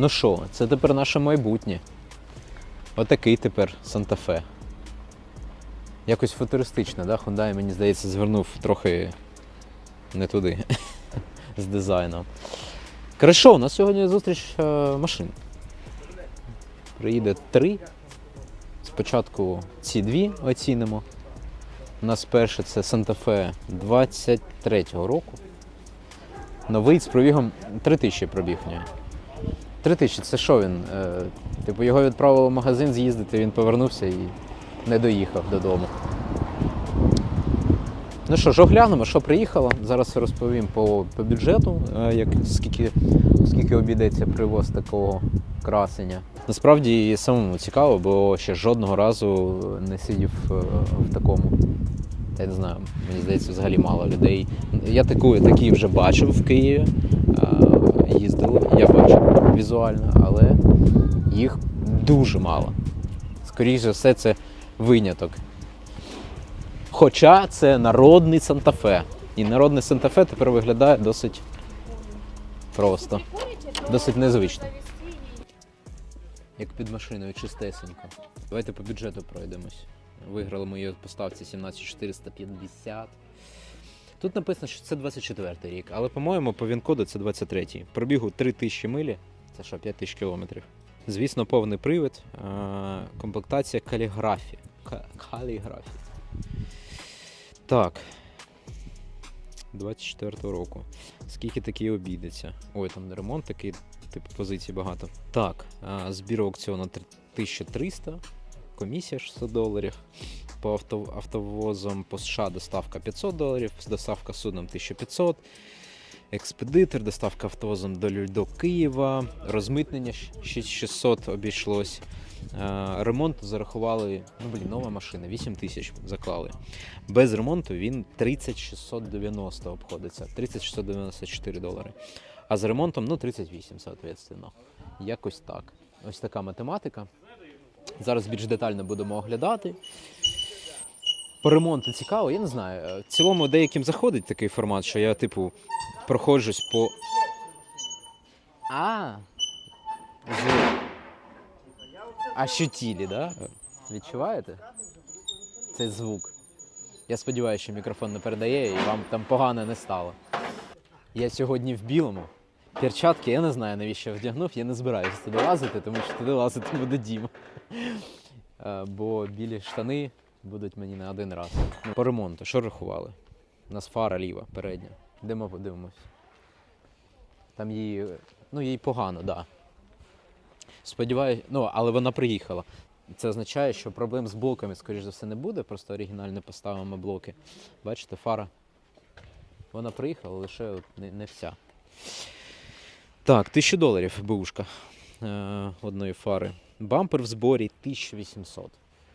Ну що, це тепер наше майбутнє. Отакий тепер Санта-Фе. Якось футуристично, да? Hyundai, мені здається, звернув трохи не туди з дизайном. Хорошо, у нас сьогодні зустріч е, машин. Приїде три. Спочатку ці дві оцінимо. У нас перше це Fe 23-го року. Новий з пробігом 3000 пробіг в нього. 3000 це що він? Е, типу його відправили в магазин з'їздити, він повернувся і не доїхав додому. Ну що ж, оглянемо, що приїхало. Зараз розповім по, по бюджету, е, як, скільки, скільки обійдеться привоз такого красення. Насправді самому цікаво, бо ще жодного разу не сидів е, в такому. Я не знаю, мені здається, взагалі мало людей. Я таку, такі вже бачив в Києві, їздили, я візуально, але їх дуже мало. Скоріше за все, це виняток. Хоча це народний Санта-Фе. І народний Санта-Фе тепер виглядає досить просто, досить незвично. Як під машиною чистесенько. Давайте по бюджету пройдемось. Виграли ми її поставці 17450. Тут написано, що це 24 рік, але, по-моєму, по він-коду це 23-й. Пробігу 3000 милі, це що, 5000 кілометрів. Звісно, повний привід, е, комплектація каліграфі. Ка- Каліграфі. Так. 24 року. Скільки такий обійдеться? Ой, там ремонт такий, типу позицій багато. Так, збір аукціону 1300, комісія 600 доларів. По авто, автовозам по США доставка 500 доларів, доставка судном 1500. Експедитор, доставка автовозом до, Києва, розмитнення щ- 6600 обійшлось. Е, Ремонт зарахували, ну блін, нова машина, 8 тисяч заклали. Без ремонту він 3690 обходиться, 3694 долари. А з ремонтом ну 38, соответственно. Якось так. Ось така математика. Зараз більш детально будемо оглядати. По ремонту цікаво, я не знаю. е, В цілому деяким заходить такий формат, що я, типу, проходжусь по. А. Ощутілі, да? Відчуваєте? Цей звук. Я сподіваюся, що мікрофон не передає і вам там погано не стало. Я сьогодні в білому. Перчатки, я не знаю, навіщо вдягнув, я не збираюся туди лазити, тому що туди лазити буде Дім. Е, Бо білі штани будуть мені на один раз. Ну, По ремонту, що рахували? У нас фара ліва, передня. Йдемо подивимось. Там її. Ну, їй погано, так. Да. Сподіваюся, ну, але вона приїхала. Це означає, що проблем з блоками, скоріш за все, не буде, просто оригінально поставимо блоки. Бачите, фара. Вона приїхала, лише от не, не вся. Так, 1000 доларів бушка е, одної фари. Бампер в зборі 1800.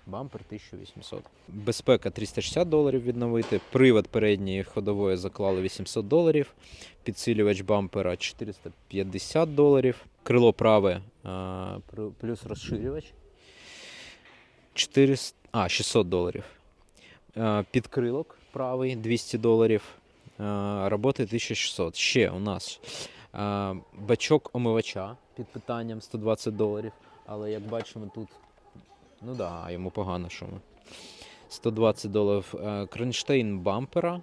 Бампер 1800. Безпека 360 доларів відновити. Привод передньої ходової заклали 800 доларів. Підсилювач бампера 450 доларів. Крило праве плюс розширювач 400, а, 600 доларів. Підкрилок правий 200 доларів. Роботи 1600. Ще у нас бачок омивача під питанням 120 доларів. Але як бачимо тут, ну да, йому погано, що ми. 120 доларів е, кронштейн бампера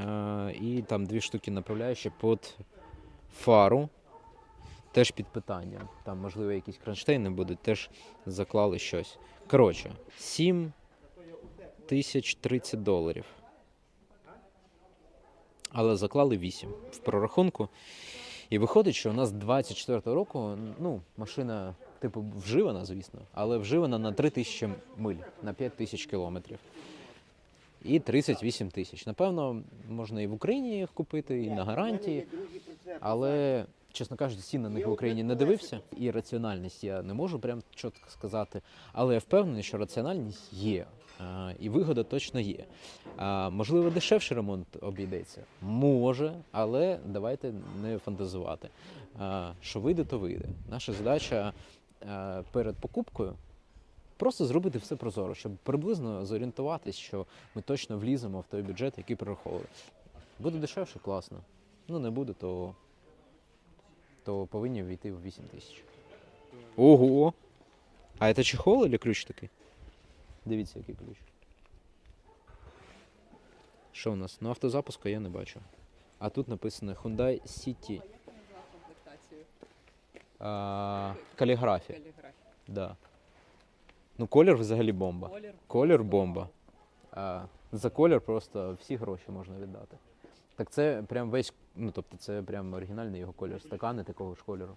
е, і там дві штуки направляючі під фару. Теж під питання. Там, можливо, якісь кронштейни будуть, теж заклали щось. Коротше, 7 тисяч 30 доларів. Але заклали 8 в прорахунку. І виходить, що у нас 24 року, ну, машина, типу, вживана, звісно, але вживана на 3 тисячі миль, на 5 тисяч кілометрів. І 38 тисяч. Напевно, можна і в Україні їх купити, і на гарантії. Але, чесно кажучи, ціни на них в Україні не дивився. І раціональність я не можу прям чітко сказати. Але я впевнений, що раціональність є. І вигода точно є. Можливо, дешевший ремонт обійдеться. Може, але давайте не фантазувати. Що вийде, то вийде. Наша задача перед покупкою просто зробити все прозоро, щоб приблизно зорієнтуватись, що ми точно вліземо в той бюджет, який прораховували. Буде дешевше, класно. Ну не буде, то, то повинні війти в 8 тисяч. Ого! А це чехол или ключ такий? Дивіться, який ключ. Що у нас? Ну, автозапуску я не бачу. А тут написано Hyundai City. А, каліграфія. Да. Ну, колір взагалі бомба. Колір. Колір бомба. А, за колір просто всі гроші можна віддати. Так це прям весь, ну тобто це прям оригінальний його колір. Стакани такого ж кольору.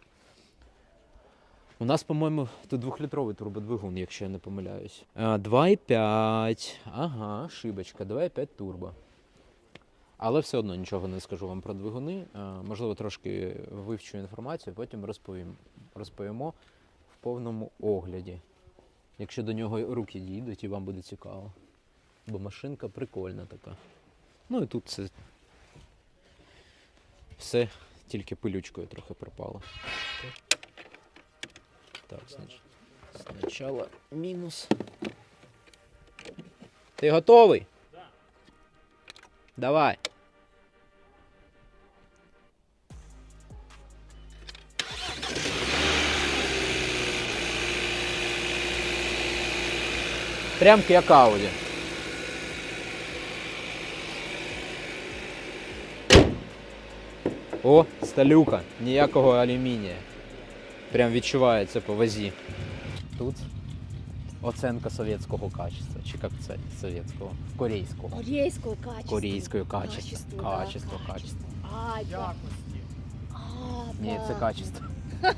У нас, по-моєму, тут двохлітровий турбодвигун, якщо я не помиляюсь. А, 2,5. Ага, шибочка, 2,5 турбо. Але все одно нічого не скажу вам про двигуни. Можливо, трошки вивчу інформацію, потім розповім. розповімо в повному огляді. Якщо до нього руки дійдуть і вам буде цікаво. Бо машинка прикольна така. Ну і тут це все тільки пилючкою трохи пропало. Так, значить. Спочатку мінус. Ти готовий? Давай. Прям як Ауді. О, сталюка, ніякого алюмінія. Прям відчувається по вазі. Тут оценка совєтського качества. Чи як це совєтського? Корейського. Корейського качества. Корейського качества. да, Качество, качество. А, Якості. А, Ні, це качество.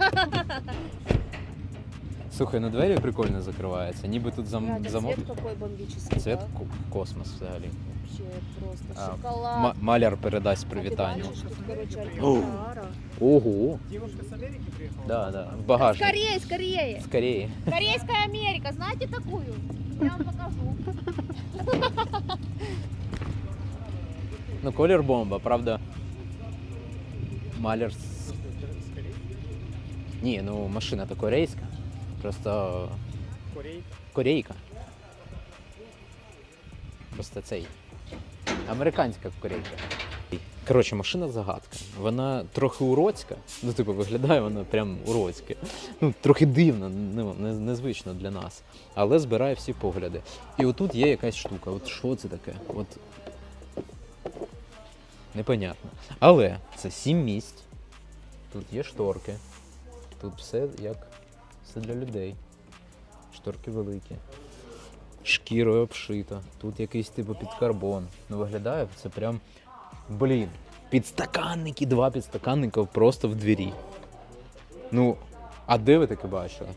Слухай, ну двері прикольно закриваються, ніби тут зам... Замок. цвет какой бомбічний. Цвет да? космос взагалі. Вообще просто А, шоколад. Ма- маляр передасть привітання. короче. Ого. Девушка с Америки приехала? Да, да. В багажник. Скорее, скорее. Скорее. Корейская Америка, знаете такую? Я вам покажу. Ну, колір бомба, правда. Маляр. с- Ні, ну машина то корейська. Просто Корейка. корейка. Просто цей. Американська корейка. Коротше, машина загадка. Вона трохи уродська. Ну, типу, виглядає вона прям уродська. Ну, трохи дивно, ну, незвично для нас. Але збирає всі погляди. І отут є якась штука. От що це таке? От непонятно. Але це сім місць. Тут є шторки. Тут все як все для людей. Шторки великі. Шкірою обшито. Тут якийсь типу підкарбон. Ну виглядає це прям. Блін. Підстаканники, два підстаканника просто в двері. Ну, а де ви таке бачили?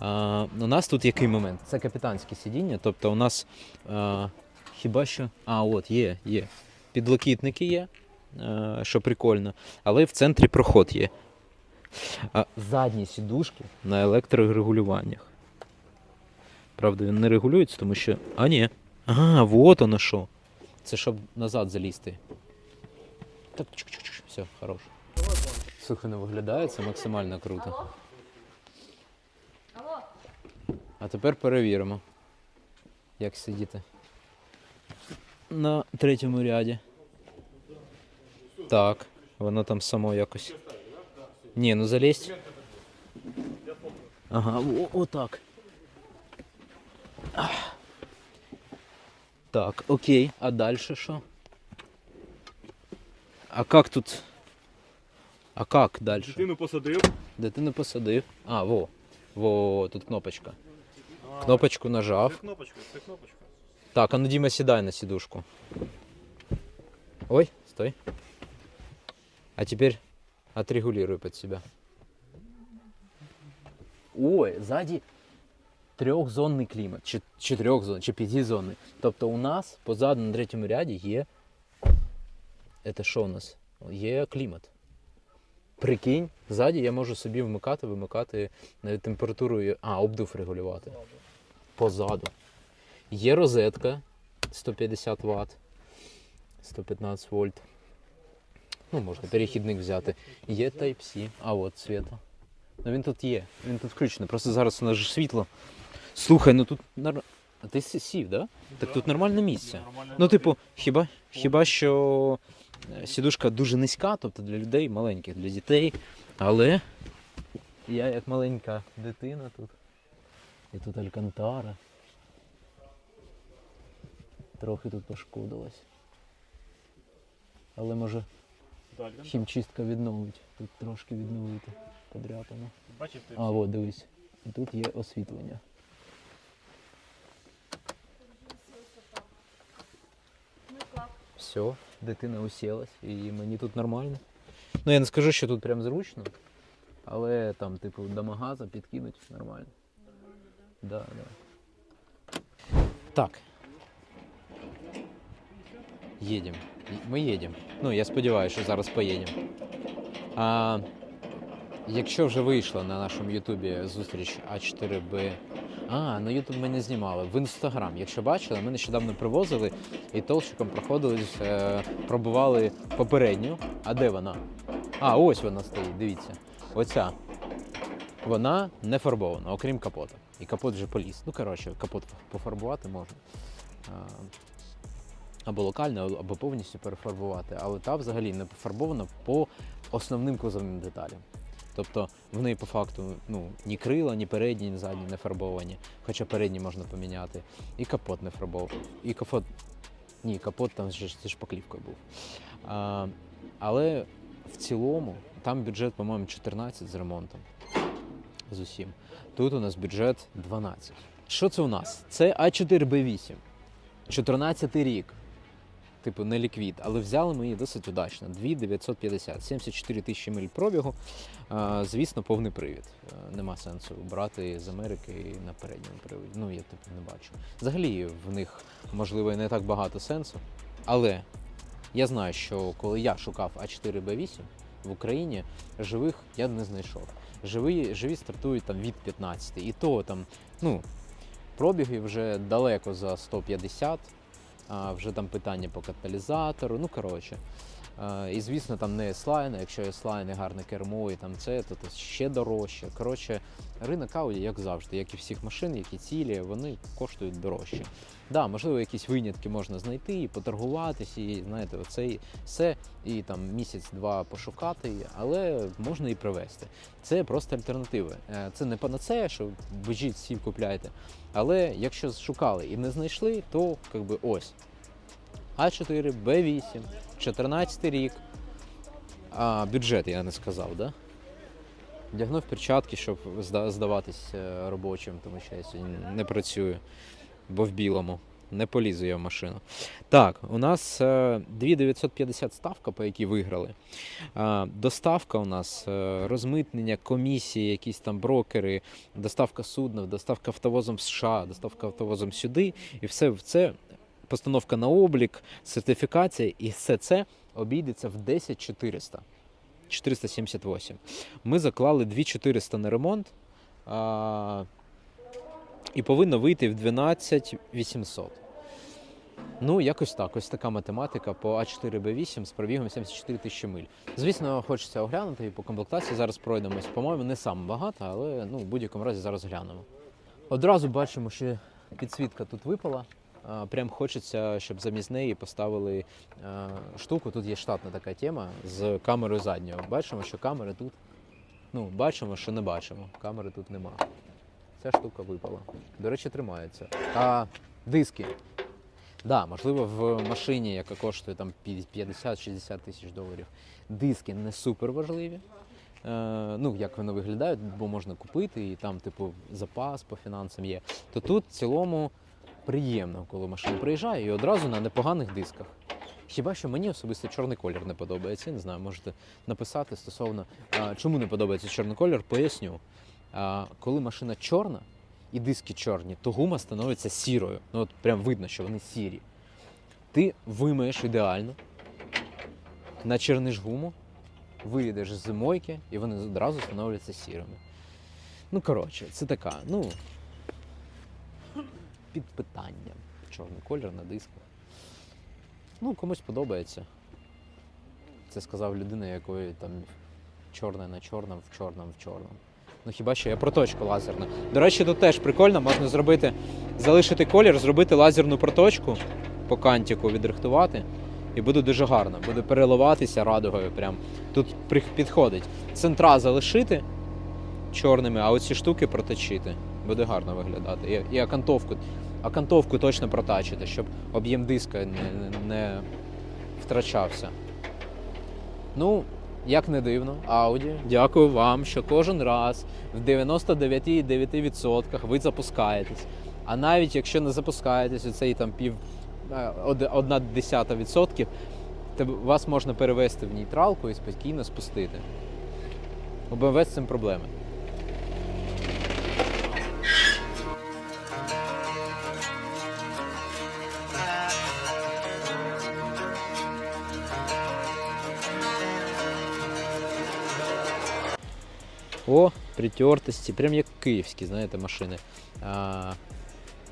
А, у нас тут який момент? Це капітанське сидіння, тобто у нас а, хіба що. А, от, є, є. Підлокітники є, а, що прикольно, але в центрі проход є. А, задні сідушки на електрорегулюваннях. Правда, він не регулюється, тому що. А, ні. А, вот воно що. Це щоб назад залізти. Так, чик-чик-чик, все, хорош. Слухай, не виглядає це максимально круто. Алло. А тепер перевіримо, як сидіти. На третьому ряді. Так, воно там само якось. Ні, ну залізть. Ага, о, отак. Ах. Так, окей. А далі що? А як тут? А як далі? Дитину посадив. Дитину посадив. А, во. Во, во, тут кнопочка. Кнопочку Це нажав. кнопочка, це кнопочка. Так, а ну Діма, сідай на сідушку. Ой, стой. А теперь отрегулируй под себя. Ой, сзади трьохзонний клімат, чи чотирьохзонний, чи п'ятизонний. Тобто у нас позаду на третьому ряді є. Це що у нас? Є клімат. Прикинь, ззаді я можу собі вмикати, вимикати навіть температуру, а, обдув регулювати. Позаду. Є розетка 150 Вт, 115 вольт. Ну, можна перехідник взяти. Є Type-C, а от світло. Ну він тут є, він тут включений. Просто зараз у нас же світло. Слухай, ну тут нар... А ти сі- сів, да? Так тут нормальне місце. Ну, типу, хіба, хіба що е, сідушка дуже низька, тобто для людей маленьких, для дітей. Але Я як маленька дитина тут. І тут алькантара. Трохи тут пошкодилась. Але може хімчистка відновить. Тут трошки відновити подряпано. А, от дивись. І тут є освітлення. Ну как? Все, дитина усілась і мені тут нормально. Ну я не скажу, що тут прям зручно, але там, типу, до магаза підкинуть нормально. Да, да. Так. Їдемо. Ми їдемо. Ну, я сподіваюся, що зараз поїдемо. Якщо вже вийшла на нашому Ютубі зустріч А4Б. А, на Ютуб ми не знімали. В інстаграм. Якщо бачили, ми нещодавно привозили і толщиком проходили, е, пробували попередню. А де вона? А, ось вона стоїть, дивіться. Оця. Вона не фарбована, окрім капота. І капот вже поліз. Ну, коротше, капот пофарбувати можна. Або локально, або повністю перефарбувати. Але та взагалі не пофарбована по основним кузовним деталям. Тобто в неї по факту ну, ні крила, ні передні, ні задні не фарбовані. Хоча передні можна поміняти. І капот не фарбований. І капот. Ні, капот там ж- зі шпаклівкою був. А, але в цілому там бюджет, по-моєму, 14 з ремонтом. З усім. Тут у нас бюджет 12. Що це у нас? Це А4Б8. 14 рік. Типу, не ліквід, але взяли ми її досить удачно. 2950, 74 тисячі миль пробігу. Звісно, повний привід. Е, Нема сенсу брати з Америки на передньому приводі. Ну, я типу не бачу. Взагалі в них можливо не так багато сенсу. Але я знаю, що коли я шукав А4Б8 в Україні, живих я не знайшов. Живі, живі стартують там від 15. І то там, ну, пробіги вже далеко за 150. Вже там питання по каталізатору, ну коротше. І звісно, там не S-Line, а якщо S-Line і гарне кермо, і там це, то, то ще дорожче. Коротше, ринок Audi, як завжди, як і всіх машин, як і цілі, вони коштують дорожче. Да, можливо, якісь винятки можна знайти, і поторгуватись, і знаєте, оце все, і там місяць-два пошукати, але можна і привезти. Це просто альтернативи. Е, Це не панацея, що бежіть всі купляйте. Але якщо шукали і не знайшли, то якби ось. А4, Б8, 14 рік. А, бюджет я не сказав, да? Вдягнув перчатки, щоб зда- здаватись е, робочим, тому що я сьогодні не працюю, бо в білому. Не полізу я в машину. Так, у нас е, 2950 ставка, по якій виграли. Е, Доставка у нас, е, розмитнення, комісії, якісь там брокери, доставка судна, доставка автовозом в США, доставка автовозом сюди. І все це постановка на облік, сертифікація, і все це обійдеться в 10 400. 478. Ми заклали 2400 на ремонт. А, і повинно вийти в 12 800. Ну, якось так, ось така математика по А4Б8 з пробігом 74 тисячі миль. Звісно, хочеться оглянути і по комплектації зараз пройдемось. По-моєму, не саме багато, але ну, в будь-якому разі зараз глянемо. Одразу бачимо, що підсвітка тут випала. Прям хочеться, щоб замість неї поставили штуку. Тут є штатна така тема з камерою заднього. Бачимо, що камери тут. Ну, бачимо, що не бачимо. Камери тут нема. Ця штука випала. До речі, тримається. А диски. Да, можливо, в машині, яка коштує там 50-60 тисяч доларів, диски не супер важливі. Е, ну, як вони виглядають, бо можна купити, і там, типу, запас по фінансам є. То тут в цілому приємно, коли машина приїжджає і одразу на непоганих дисках. Хіба що мені особисто чорний колір не подобається. Я не знаю, можете написати стосовно а, чому не подобається чорний колір, поясню. А, коли машина чорна і диски чорні, то гума становиться сірою. Ну от прям видно, що вони сірі. Ти вимиєш ідеально, начерниш гуму, виїдеш з мойки, і вони одразу становляться сірими. Ну, коротше, це така, ну, під питанням. Чорний колір на дисках. Ну, комусь подобається. Це сказав людина, якої там чорне на чорному, в чорному, в чорному. Ну хіба що є проточка лазерна. До речі, тут теж прикольно, можна зробити, залишити колір, зробити лазерну проточку по кантику, відрихтувати. І буде дуже гарно. Буде переливатися радугою. Прям. Тут підходить. Центра залишити, чорними, а оці штуки проточити. Буде гарно виглядати. І, і окантовку, окантовку точно протачити, щоб об'єм диска не, не втрачався. Ну, як не дивно, Audi, дякую вам, що кожен раз в 99,9% ви запускаєтесь. А навіть якщо не запускаєтесь, оцей там пів е, одна десята відсотків, то вас можна перевести в нейтралку і спокійно спустити. У BMW з цим проблеми. О, притертості, прям як київські, знаєте, машини. А,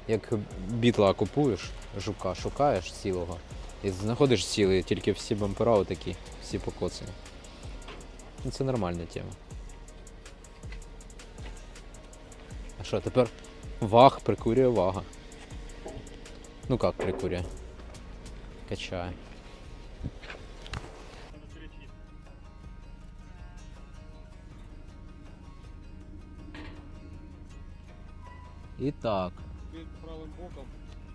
як бітла купуєш, жука шукаєш цілого. І знаходиш цілий, тільки всі бампера такі, всі покоцані. Ну, це нормальна тема. А що, тепер ваг прикурює вага. Ну як прикурює? Качає. І так. Під правим боком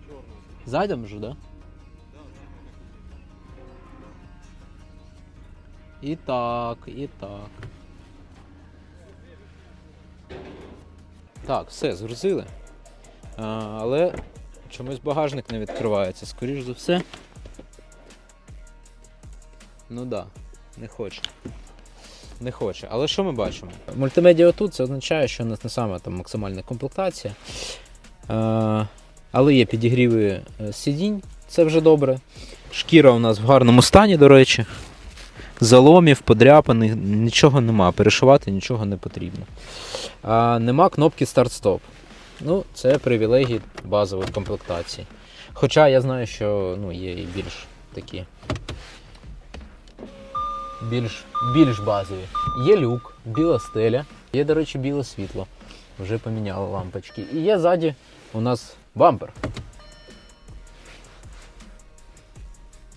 чорний. Зайдемо вже, да? І так, і так. Так, все, згрузили. А, але чомусь багажник не відкривається, скоріш за все. Ну да, не хоче. Не хоче. Але що ми бачимо? Мультимедіа тут це означає, що у нас не саме там максимальна комплектація. Е, але є підігріви е, сидінь, це вже добре. Шкіра у нас в гарному стані, до речі. Заломів, подряпаних, нічого нема. Перешивати нічого не потрібно. А, нема кнопки старт-стоп. Ну, це привілегії базової комплектації. Хоча я знаю, що ну, є і більш такі. Більш, більш базові. Є люк, біла стеля, є, до речі, біле світло. Вже поміняли лампочки. І є ззаді у нас бампер.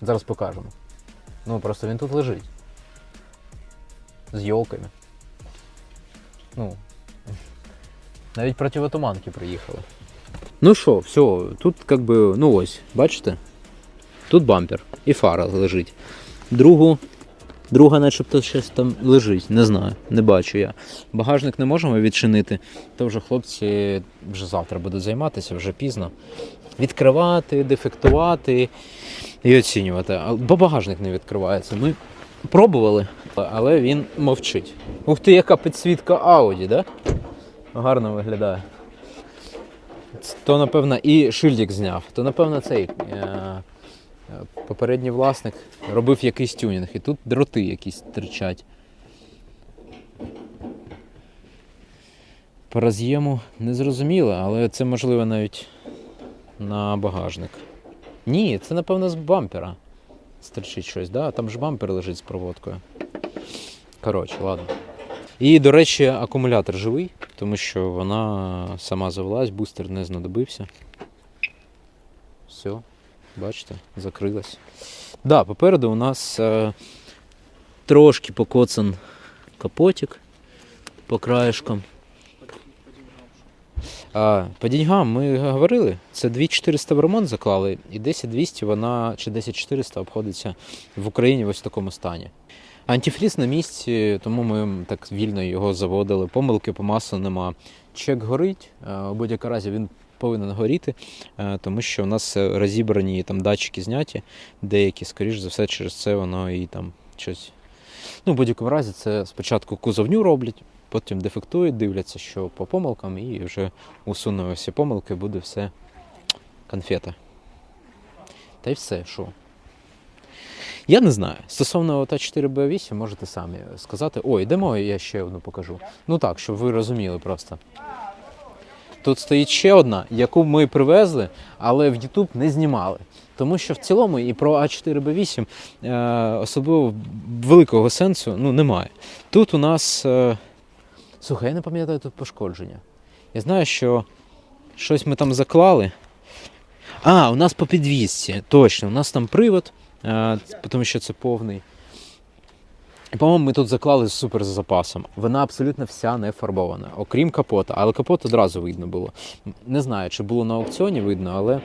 Зараз покажемо. Ну, просто він тут лежить. З йолками. Ну. Навіть противотуманки приїхали. Ну що, все, тут как би, ну ось, бачите? Тут бампер і фара лежить. Другу, друга начебто щось там лежить, не знаю, не бачу я. Багажник не можемо відчинити, то вже хлопці вже завтра будуть займатися, вже пізно. Відкривати, дефектувати і оцінювати. Бо багажник не відкривається. Ми пробували, але він мовчить. Ух ти, яка підсвітка Audi, да? Гарно виглядає. То, напевно, і шильдик зняв. То, напевно, цей е- попередній власник робив якийсь тюнінг, і тут дроти якісь тричать. По роз'єму не зрозуміло, але це можливо навіть на багажник. Ні, це напевно з бампера. Стерчить щось, да? Там ж бампер лежить з проводкою. Коротше, ладно. І, до речі, акумулятор живий, тому що вона сама завелась, бустер не знадобився. Все, бачите, закрилась. Да, попереду у нас е, трошки покоцан капотик по краєшкам. А, по деньгам ми говорили, це 2400 в ремонт заклали, і 10200 вона чи 10400 обходиться в Україні в ось такому стані. Антифріз на місці, тому ми так вільно його заводили. Помилки по маслу нема. Чек горить, е, у будь-якому разі він повинен горіти, е, тому що у нас е, розібрані там датчики зняті, деякі, скоріш за все, через це воно і там щось. Ну, в будь-якому разі, це спочатку кузовню роблять, потім дефектують, дивляться, що по помилкам, і вже усунули всі помилки, буде все конфета. Та й все, що. Я не знаю. Стосовно та 4B8, можете самі сказати. Ой, йдемо, я ще одну покажу. Ну так, щоб ви розуміли просто. Тут стоїть ще одна, яку ми привезли, але в YouTube не знімали. Тому що в цілому і про А4Б8 е, особливо великого сенсу ну, немає. Тут у нас. Е, слухай, я не пам'ятаю тут пошкодження. Я знаю, що щось ми там заклали. А, у нас по підвісці. Точно, у нас там привод, е, тому що це повний. По-моєму, ми тут заклали з супер з запасом. Вона абсолютно вся не фарбована, окрім капота. Але капот одразу видно було. Не знаю, чи було на аукціоні видно, але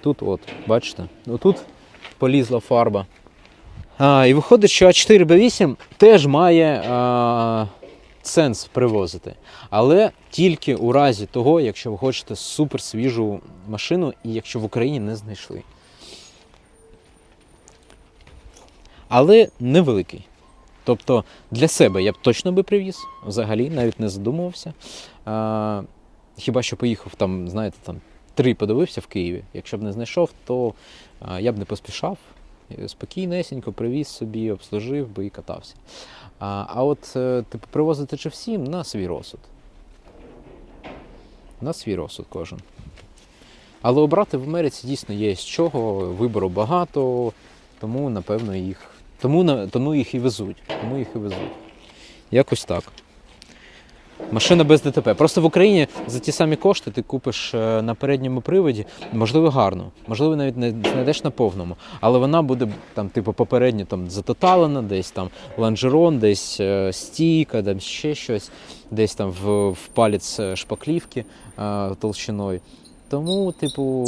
тут, от, бачите, отут полізла фарба. А, і виходить, що А4Б8 теж має а, сенс привозити. Але тільки у разі того, якщо ви хочете супер свіжу машину, і якщо в Україні не знайшли. Але невеликий. Тобто для себе я б точно би привіз, взагалі, навіть не задумувався. А, хіба що поїхав там, знаєте, там три подивився в Києві. Якщо б не знайшов, то а, я б не поспішав. Е, Спокійнесенько привіз собі, обслужив би і катався. А, а от, е, типу, привозити чи всім на свій розсуд. На свій розсуд кожен. Але обрати в Америці дійсно є з чого, вибору багато, тому, напевно, їх. Тому, тому їх і везуть. Тому їх і везуть. Якось так. Машина без ДТП. Просто в Україні за ті самі кошти ти купиш е, на передньому приводі, можливо, гарно, можливо, навіть не знайдеш на повному, але вона буде там, типу, попередньо там затоталена, десь там лонжерон, десь е, стійка, там ще щось, десь там в, в палець е, шпаклівки е, толщиною. Тому, типу,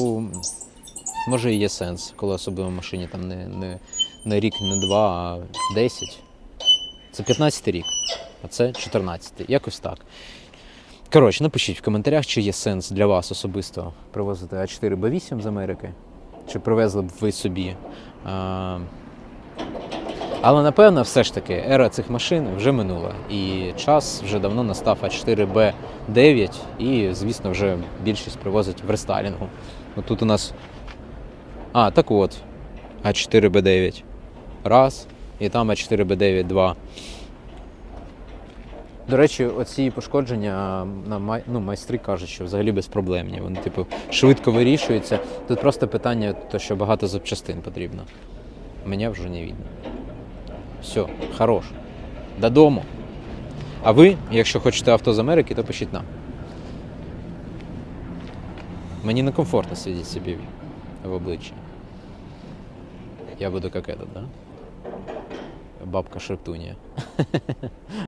може і є сенс, коли особливо в машині там не, не, не рік, не два, а 10. Це 15 рік, а це 14. Якось так. Коротше, напишіть в коментарях, чи є сенс для вас особисто привозити А4Б8 з Америки, чи привезли б ви собі. А, але напевно, все ж таки, ера цих машин вже минула. І час вже давно настав А4Б9, і, звісно, вже більшість привозить в рестайлінгу. От тут у нас. А, так от. А4Б9. Раз. І там А4Б9 два. До речі, оці пошкодження на май... ну, майстри кажуть, що взагалі безпроблемні. Вони, типу, швидко вирішуються. Тут просто питання, то, що багато запчастин потрібно. Мене вже не видно. Все, хорош. Додому. А ви, якщо хочете авто з Америки, то пишіть нам. Мені некомфортно сидіти собі в- обличчі. Я буду как этот, да? Бабка Шептунья.